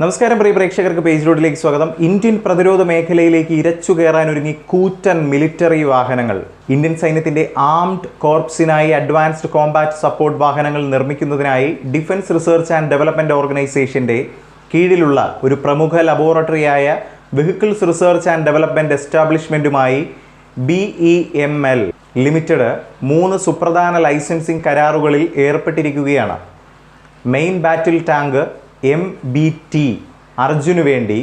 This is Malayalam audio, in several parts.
നമസ്കാരം പ്രിയ പ്രേക്ഷകർക്ക് പേജ് റോഡിലേക്ക് സ്വാഗതം. ഇന്ത്യൻ പ്രതിരോധ മേഖലയിലേക്ക് ഇരച്ചു കയറാൻ ഒരുങ്ങി കൂറ്റൻ മിലിറ്ററി വാഹനങ്ങൾ. ഇന്ത്യൻ സൈന്യത്തിന്റെ ആംഡ് കോർപ്സിനായി അഡ്വാൻസ്ഡ് കോമ്പാറ്റ് സപ്പോർട്ട് വാഹനങ്ങൾ നിർമ്മിക്കുന്നതിനായി ഡിഫൻസ് റിസർച്ച് ആൻഡ് ഡെവലപ്മെന്റ് ഓർഗനൈസേഷന്റെ കീഴിലുള്ള ഒരു പ്രമുഖ ലബോറട്ടറിയായ vehicles research and development എസ്റ്റാബ്ലിഷ്മെന്റുമായി B E M L limited മൂന്ന് സുപ്രധാന ലൈസൻസിംഗ് കരാറുകളിൽ ഏർപ്പെട്ടിരിക്കുകയാണ്. Main battle tank M B T അർജുനു വേണ്ടി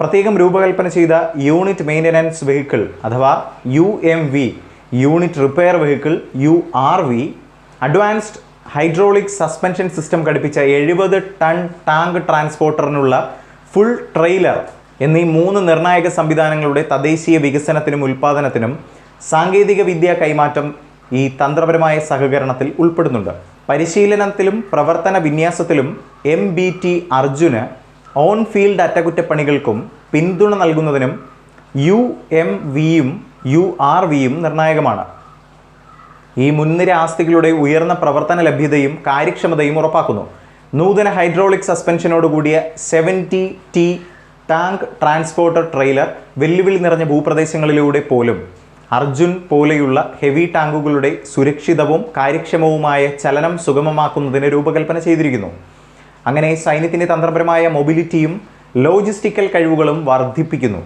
പ്രത്യേകം രൂപകൽപ്പന ചെയ്ത യൂണിറ്റ് മെയിന്റനൻസ് വെഹിക്കിൾ അഥവാ U M V unit repair vehicle U R V advanced hydraulic suspension system ഘടിപ്പിച്ച എഴുപത് ടൺ ടാങ്ക് ട്രാൻസ്പോർട്ടറിനുള്ള ഫുൾ ട്രെയിലർ എന്നീ മൂന്ന് നിർണായക സംവിധാനങ്ങളുടെ തദ്ദേശീയ വികസനത്തിനും ഉൽപ്പാദനത്തിനും സാങ്കേതിക വിദ്യ കൈമാറ്റം ഈ തന്ത്രപരമായ സഹകരണത്തിൽ ഉൾപ്പെടുന്നുണ്ട്. പരിശീലനത്തിലും പ്രവർത്തന വിന്യാസത്തിലും എം ബി ടി അർജുന് ഓൺ ഫീൽഡ് അറ്റകുറ്റപ്പണികൾക്കും പിന്തുണ നൽകുന്നതിനും യു എം വിയും യു ആർ വിയും നിർണായകമാണ്. ഈ മുൻനിര ആസ്തികളുടെ ഉയർന്ന പ്രവർത്തന ലഭ്യതയും കാര്യക്ഷമതയും ഉറപ്പാക്കുന്നു. നൂതന ഹൈഡ്രോളിക് സസ്പെൻഷനോട് കൂടിയ seventy T tank transporter trailer വെല്ലുവിളി നിറഞ്ഞ ഭൂപ്രദേശങ്ങളിലൂടെ പോലും അർജുൻ പോലെയുള്ള ഹെവി ടാങ്കുകളുടെ സുരക്ഷിതവും കാര്യക്ഷമവുമായ ചലനം സുഗമമാക്കുന്നതിന് രൂപകൽപ്പന ചെയ്തിരിക്കുന്നു. അങ്ങനെ സൈന്യത്തിന്റെ തന്ത്രപരമായ മൊബിലിറ്റിയും ലോജിസ്റ്റിക്കൽ കഴിവുകളും വർദ്ധിപ്പിക്കുന്നു.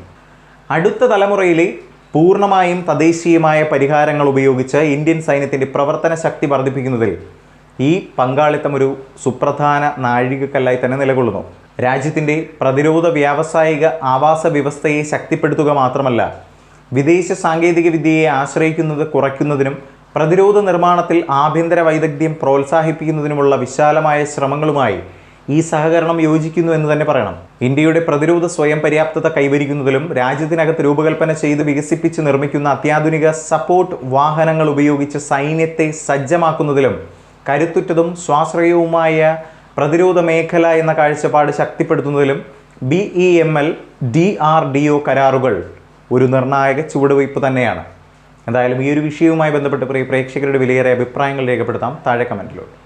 അടുത്ത തലമുറയിലെ പൂർണമായും തദ്ദേശീയമായ പരിഹാരങ്ങൾ ഉപയോഗിച്ച് ഇന്ത്യൻ സൈന്യത്തിന്റെ പ്രവർത്തന ശക്തി വർദ്ധിപ്പിക്കുന്നതിൽ ഈ പങ്കാളിത്തം ഒരു സുപ്രധാന നാഴികക്കല്ലായി തന്നെ നിലകൊള്ളുന്നു. രാജ്യത്തിന്റെ പ്രതിരോധ വ്യാവസായിക ആവാസ വ്യവസ്ഥയെ ശക്തിപ്പെടുത്തുക മാത്രമല്ല വിദേശ സാങ്കേതിക വിദ്യയെ ആശ്രയിക്കുന്നത് കുറയ്ക്കുന്നതിനും പ്രതിരോധ നിർമ്മാണത്തിൽ ആഭ്യന്തര വൈദഗ്ധ്യം പ്രോത്സാഹിപ്പിക്കുന്നതിനുമുള്ള വിശാലമായ ശ്രമങ്ങളുമായി ഈ സഹകരണം യോജിക്കുന്നു എന്ന് തന്നെ പറയണം. ഇന്ത്യയുടെ പ്രതിരോധ സ്വയം പര്യാപ്തത കൈവരിക്കുന്നതിലും രാജ്യത്തിനകത്ത് രൂപകൽപ്പന ചെയ്ത് വികസിപ്പിച്ച് നിർമ്മിക്കുന്ന അത്യാധുനിക സപ്പോർട്ട് വാഹനങ്ങൾ ഉപയോഗിച്ച് സൈന്യത്തെ സജ്ജമാക്കുന്നതിലും കരുത്തുറ്റതും സ്വാശ്രയവുമായ പ്രതിരോധ മേഖല എന്ന കാഴ്ചപ്പാട് ശക്തിപ്പെടുത്തുന്നതിലും B E M L D R D O കരാറുകൾ ഒരു നിർണായക ചുവടുവയ്പ് തന്നെയാണ്. എന്തായാലും ഈ ഒരു വിഷയവുമായി ബന്ധപ്പെട്ട് പ്രിയ പ്രേക്ഷകരുടെ വിലയേറെ അഭിപ്രായങ്ങൾ രേഖപ്പെടുത്താം. താഴെ കമന്റിലൂടെ